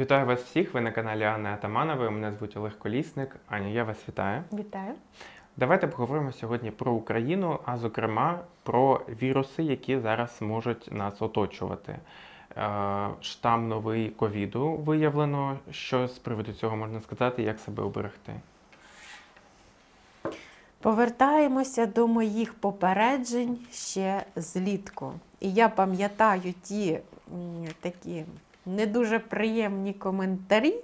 Вітаю вас всіх. Ви на каналі Анни Атаманової. Мене звуть Олег Колісник. Аня, я вас вітаю. Вітаю. Давайте поговоримо сьогодні про Україну, а зокрема про віруси, які зараз можуть нас оточувати. Е, Штам новий ковіду виявлено. Що з приводу цього можна сказати, як себе оберегти? Повертаємося до моїх попереджень ще злітку. І я пам'ятаю ті такі не дуже приємні коментарі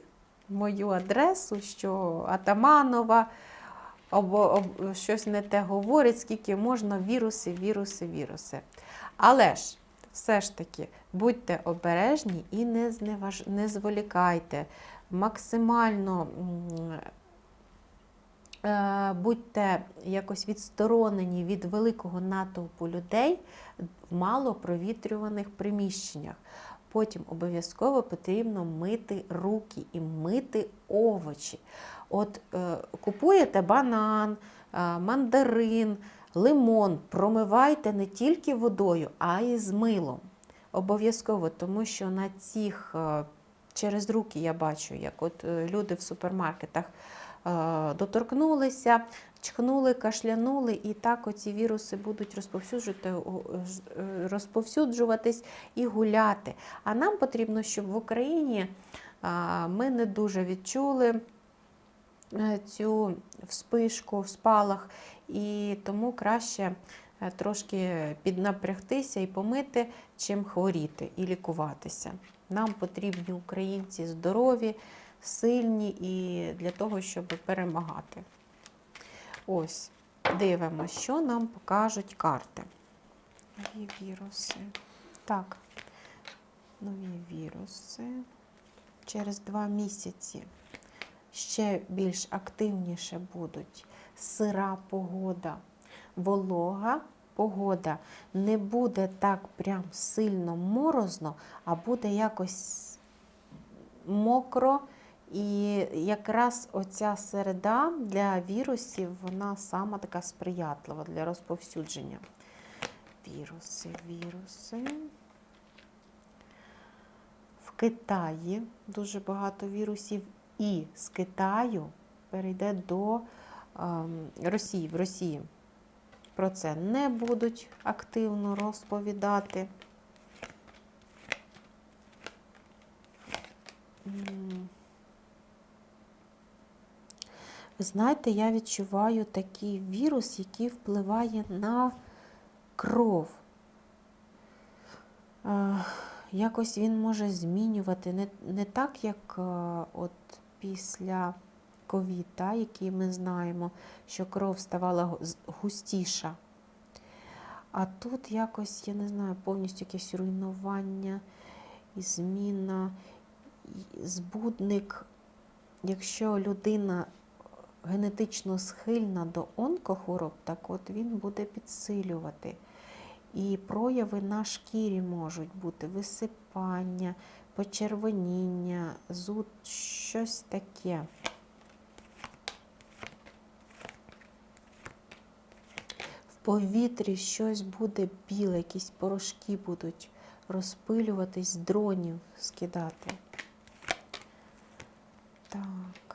в мою адресу, що Атаманова або об- щось не те говорить, скільки можна віруси, віруси, віруси. Але ж все ж таки будьте обережні і не, зневаж... не зволікайте. Максимально е, будьте якось відсторонені від великого натовпу людей в малопровітрюваних приміщеннях. Потім обов'язково потрібно мити руки і мити овочі. От е, купуєте банан, е, мандарин, лимон, промивайте не тільки водою, а й з милом. Обов'язково, тому що на цих е, через руки я бачу, як от е, люди в супермаркетах е, доторкнулися, чхнули, кашлянули, і так оці віруси будуть розповсюджувати, е, розповсюджуватись і гуляти. А нам потрібно, щоб в Україні ми не дуже відчули е, цю вспишку, спалах, і тому краще е, трошки піднапрягтися і помити, чим хворіти і лікуватися. Нам потрібні українці здорові, сильні і для того, щоб перемагати. Ось, дивимося, що нам покажуть карти. Нові віруси. Так, нові віруси. Через два місяці ще більш активніше будуть сира погода, волога погода. Не буде так прям сильно морозно, а буде якось мокро. І якраз оця середа для вірусів, вона сама така сприятлива для розповсюдження. Віруси, віруси. В Китаї дуже багато вірусів, і з Китаю перейде до ем, Росії. В Росії про це не будуть активно розповідати. Знаєте, я відчуваю такий вірус, який впливає на кров. Е, Якось він може змінювати не, не так, як е, от після ковід, який ми знаємо, що кров ставала густіша. А тут якось, я не знаю, повністю якесь руйнування і зміна, і збудник. Якщо людина генетично схильна до онкохвороб, так от він буде підсилювати. І прояви на шкірі можуть бути висипання, почервоніння, зуд, щось таке. В повітрі щось буде біле, якісь порошки будуть розпилюватись, дронів скидати. Так.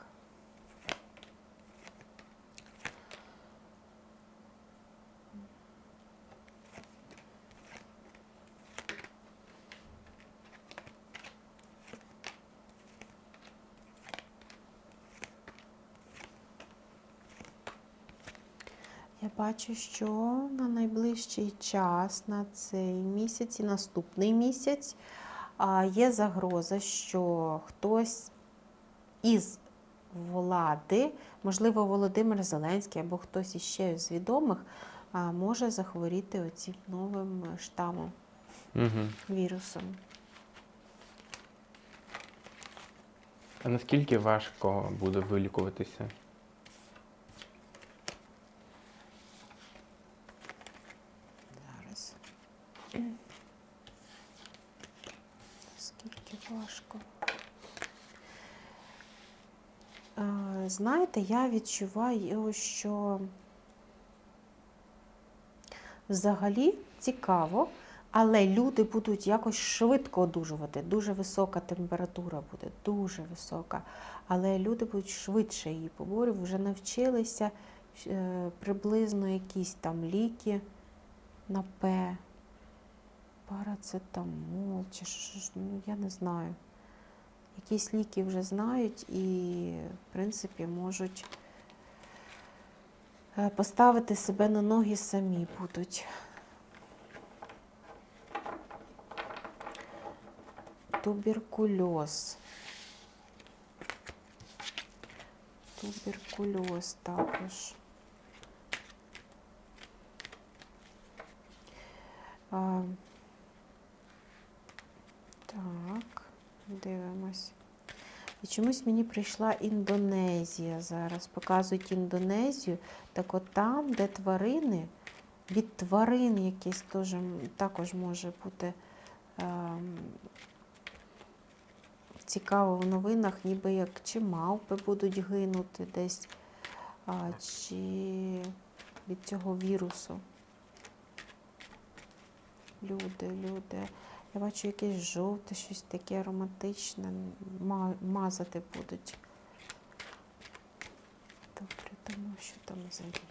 Бачу, що на найближчий час, на цей місяць і наступний місяць є загроза, що хтось із влади, можливо, Володимир Зеленський або хтось іще з відомих, може захворіти оцим новим штамом, Угу. вірусом. А наскільки важко буде вилікуватися? Зараз. Скільки важко. Е, Знаєте, я відчуваю, що взагалі цікаво Але люди будуть якось швидко одужувати. Дуже висока температура буде, дуже висока. Але люди будуть швидше її поборювати, вже навчилися е, приблизно якісь там ліки на П, парацетамол, чи ну, я не знаю. Якісь ліки вже знають і, в принципі, можуть е, поставити себе на ноги самі будуть. Туберкульоз. Туберкульоз також. Так, дивимось. І чомусь мені прийшла Індонезія зараз. Показують Індонезію. Так от там, де тварини, від тварин якесь теж, також може бути ем, цікаво в новинах, ніби як чи мавпи будуть гинути десь, а, чи від цього вірусу. Люди, люди. Я бачу якесь жовте, щось таке ароматичне. Мазати будуть. Добре, тому що там за ліки.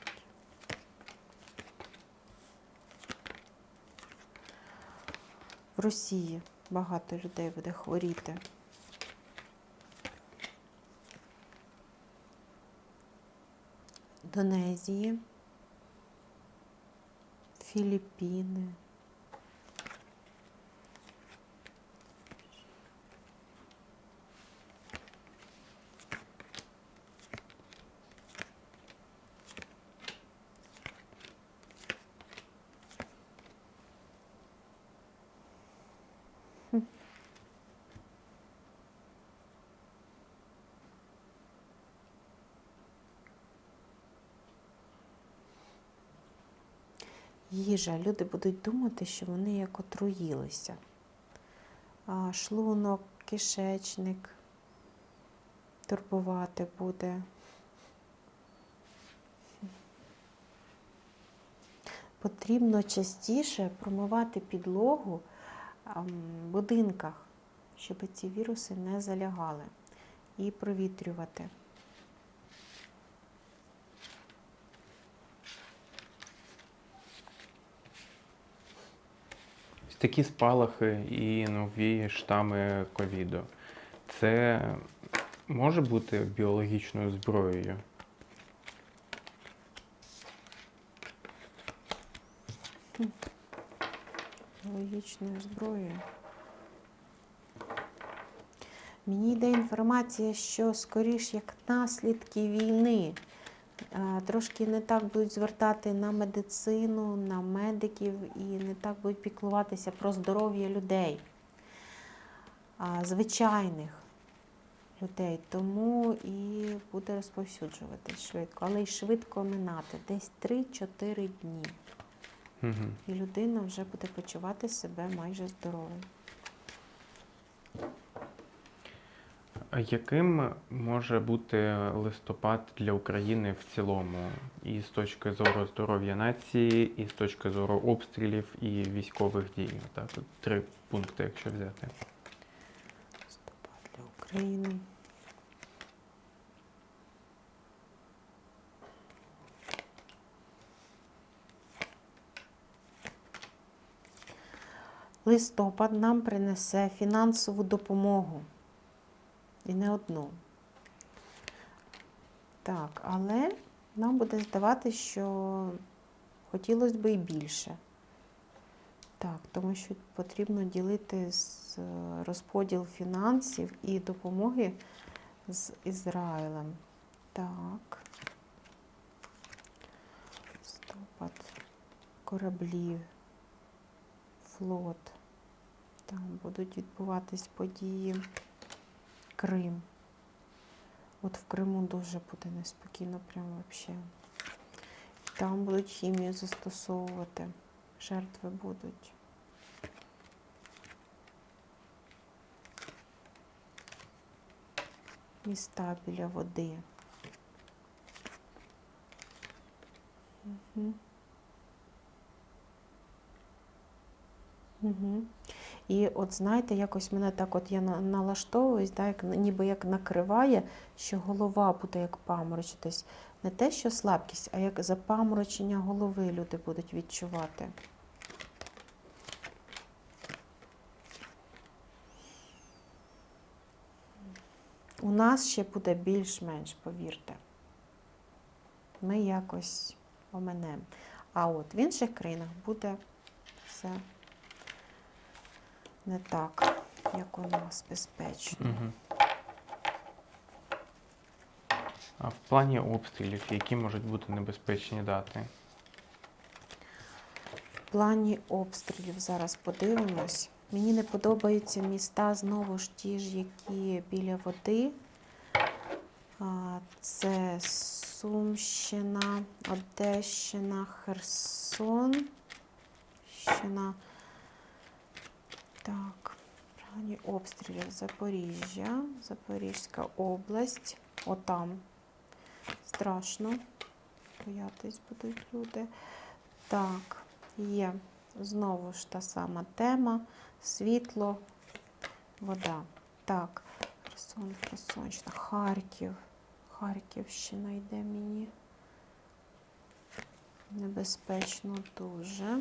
В Росії багато людей буде хворіти. Індонезії, Філіппіни. Їжа. Люди будуть думати, що вони як отруїлися. Шлунок, кишечник турбувати буде. Потрібно частіше промивати підлогу в будинках, щоб ці віруси не залягали, і провітрювати. Такі спалахи і нові штами ковіду. Це може бути біологічною зброєю. Логічною зброєю. Мені йде інформація, що скоріш як наслідки війни трошки не так будуть звертати на медицину, на медиків і не так будуть піклуватися про здоров'я людей, звичайних людей. Тому і буде розповсюджуватись швидко, але й швидко минати, десь 3-4 дні. Угу. І людина вже буде почувати себе майже здоровою. Яким може бути листопад для України в цілому? І з точки зору здоров'я нації, і з точки зору обстрілів і військових дій? Так, три пункти, якщо взяти. Листопад для України. Листопад нам принесе фінансову допомогу. І не одну. Так, але нам буде здавати, що хотілося б і більше. Так, тому що потрібно ділити з е, розподіл фінансів і допомоги з Ізраїлем. Так. Листопад. Кораблі. Флот. Там будуть відбуватись події. Крим. От в Криму дуже буде неспокійно, прям взагалі. Там будуть хімію застосовувати. Жертви будуть. Міста біля води. Угу. Угу. І от знаєте, якось мене так от я налаштовуюсь, да, як, ніби як накриває, що голова буде як паморочитись. Не те, що слабкість, а як запаморочення голови люди будуть відчувати. У нас ще буде більш-менш, повірте. Ми якось оменемо. А от в інших країнах буде все не так, як у нас безпечно. Угу. А в плані обстрілів, які можуть бути небезпечні дати? В плані обстрілів зараз подивимось. Мені не подобаються міста знову ж ті ж, які біля води. Це Сумщина, Одещина, Херсон. Щина. Так, в плані обстрілів Запоріжжя, Запорізька область. Отам. Страшно. Боятись будуть люди. Так, є знову ж та сама тема. Світло, вода. Так, Херсон, Херсонщина, Харків. Харківщина йде мені. Небезпечно дуже.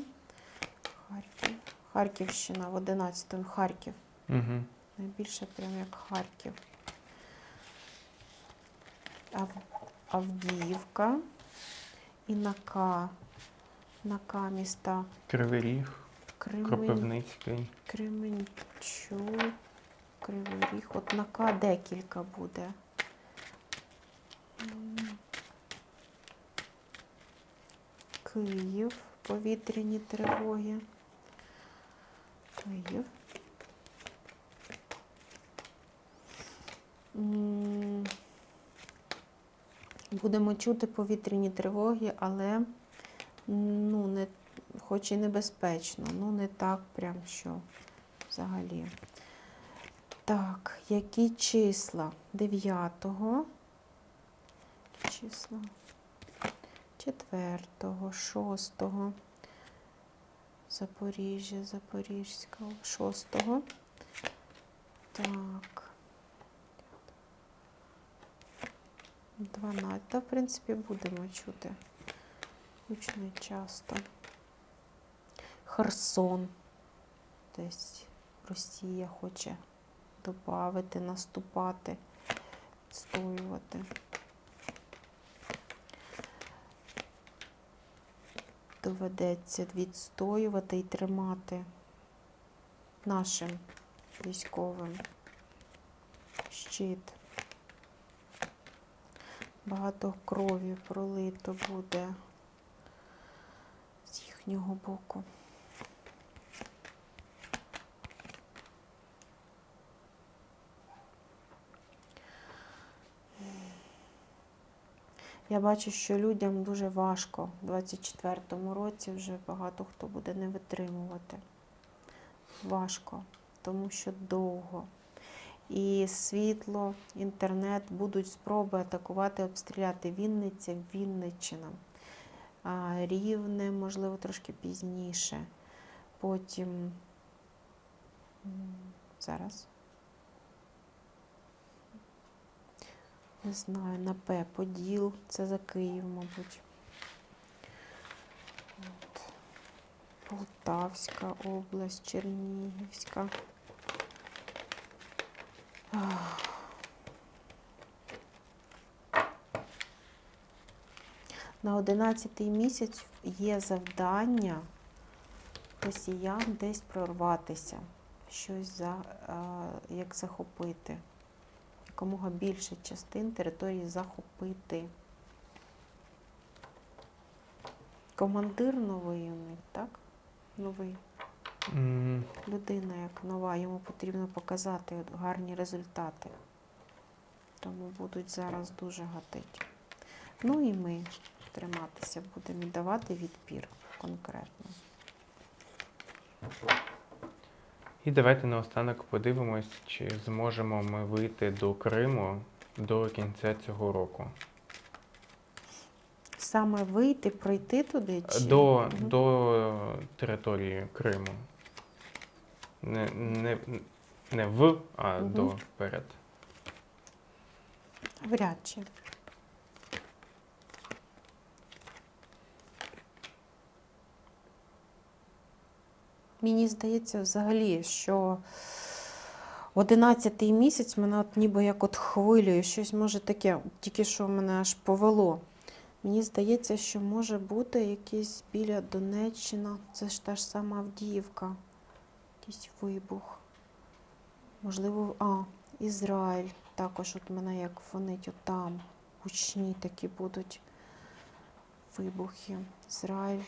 Харків. Харківщина в 11 Харків. Угу. Найбільше прям як Харків. Ав... Авдіївка і Нака. Нака міста Кривий Ріг, Кремен... Кропивницький. Кременчук, Кривий Ріг. От Нака декілька буде. Київ, повітряні тривоги. Київ. Будемо чути повітряні тривоги, але ну, не, хоч і небезпечно, ну не так прям що взагалі. Так, які числа? 9 числа, 4, 6, Запоріжжя, Запорізька, 6. Так. 12, в принципі, будемо чути. Гучно часто. Херсон. Десь Росія хоче додати, наступати, відстоювати. Доведеться відстоювати і тримати нашим військовим щит. Багато крові пролито буде з їхнього боку. Я бачу, що людям дуже важко. У 24-му році вже багато хто буде не витримувати. Важко, тому що довго. І світло, інтернет будуть спроби атакувати, обстріляти Вінниця, Вінниччина. Рівне, можливо, трошки пізніше. Потім зараз. Не знаю, на П. Поділ. Це за Київ, мабуть. От. Полтавська область, Чернігівська. На 11 місяць є завдання росіян десь прорватися, щось за, як захопити. Якомога більше частин території захопити. Командир новий у них, так? Новий. М, Людина як нова, йому потрібно показати гарні результати. Тому будуть зараз дуже гатити. Ну і ми триматися будемо і давати відпір конкретно. І давайте наостанок подивимось, чи зможемо ми вийти до Криму до кінця цього року. Саме вийти, пройти туди чи До, Мгм. до території Криму. Не, не, не в, а Мгм. до перед. Вряд чи. Мені здається, взагалі, що 11 місяць мене от ніби як от хвилює, щось може таке, тільки що мене аж повело. Мені здається, що може бути якийсь біля Донеччина, це ж та ж сама Авдіївка, якийсь вибух. Можливо, а, Ізраїль. Також от мене як фонить отам. Гучні такі будуть вибухи. Ізраїль.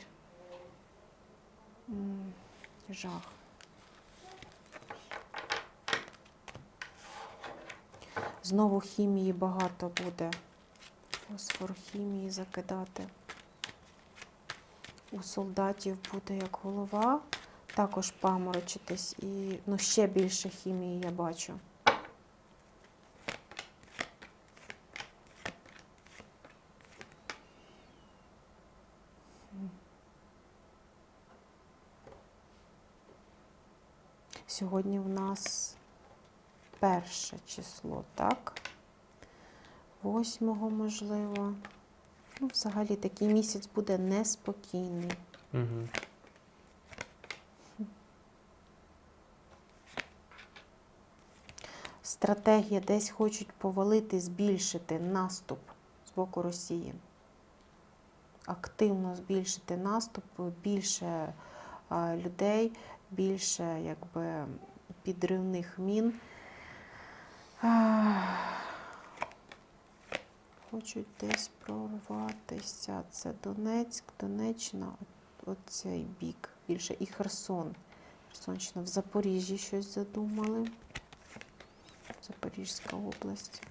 Жах. Знову хімії багато буде. Фосфор хімії закидати. У солдатів буде як голова, також паморочитись і ну, ще більше хімії я бачу. Сьогодні в нас перше число, так? Восьмого, можливо. Ну, взагалі такий місяць буде неспокійний. Угу. Стратегія десь хочуть повалити, збільшити наступ з боку Росії. Активно збільшити наступ, більше людей, більше якби, підривних мін. Хочуть десь прорватися. Це Донецьк, Донеччина, оцей бік. Більше і Херсон. Херсонщина в Запоріжжі щось задумали. Запорізька область.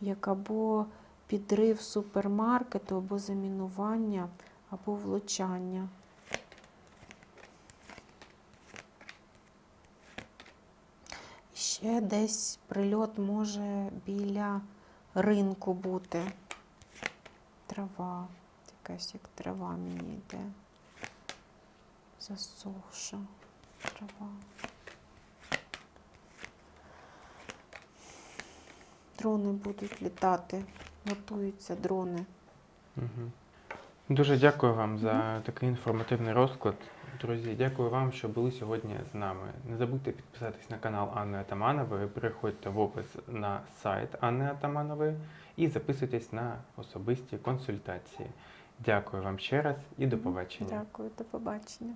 Як або підрив супермаркету, або замінування, або влучання. І Ще десь прильот може біля ринку бути. Трава. Якась як трава мені йде. Засохша трава. Дрони будуть літати. Готуються дрони. Угу. Дуже дякую вам за такий інформативний розклад. Друзі, дякую вам, що були сьогодні з нами. Не забудьте підписатись на канал Анни Атаманової, переходьте в опис на сайт Анни Атаманової і записуйтесь на особисті консультації. Дякую вам ще раз і до побачення. Дякую, до побачення.